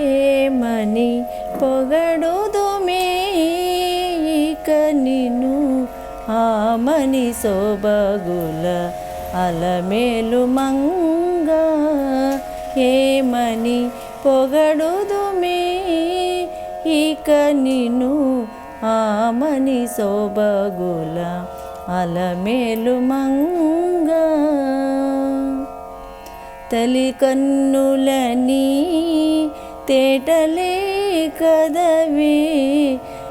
ఏమని పొగడుదుమే? ఇక నిన్ను ఆమని సోబగుల అలమేలు మంగ. ఏమని పొగడుదుమే? ఇక నిన్ను ఆమని సోబగుల అలమేలు మంగ. తల్లి కన్నులని తేటలే కదవి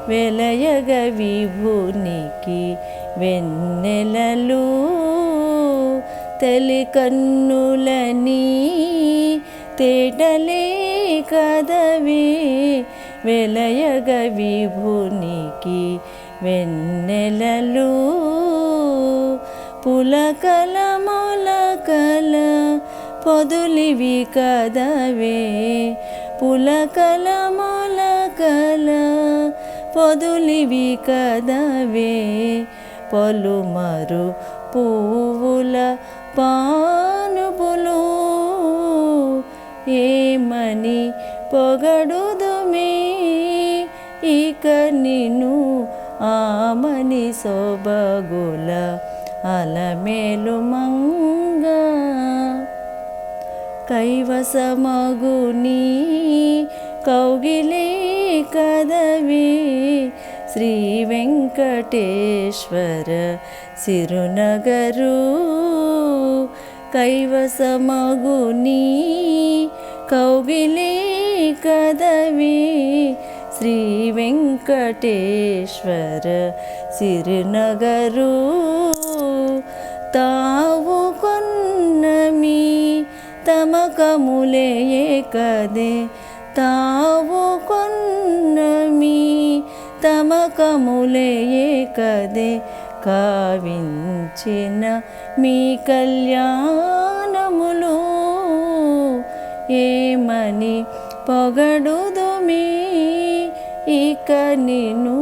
వెలయగ విభునికి వెన్నెలలు తలి కన్నులని తేటలే కదవి వెలయగ విభునికి వెన్నెలలు. పులకల మొలకల పొదులివి కదవే పులకల మొలకల పొదులివి కదవే పొలుమరు పువ్వుల పానుపులు ఏమని పొగడుదుమే? ఇక నిన్ను ఆమని సోబగుల అలమేలు మంగ కైవసమగుని కౌగిలే కదవి శ్రీ వెంకటేశ్వర సిరునగరు. కైవసమగుని కౌగిలే కదవి శ్రీ వెంకటేశ్వర సిరునగరు. తావు తమకములే కదే తావు కొన్నమి తమకములే కదే కావించిన మీ కళ్యాణములు ఏమని పొగడుదుమే ఇక నిన్ను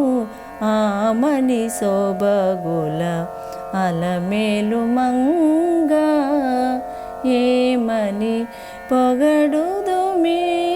ఆమని శోభగుల అలమేలు మంగా ఏమని పొగడుదుమే?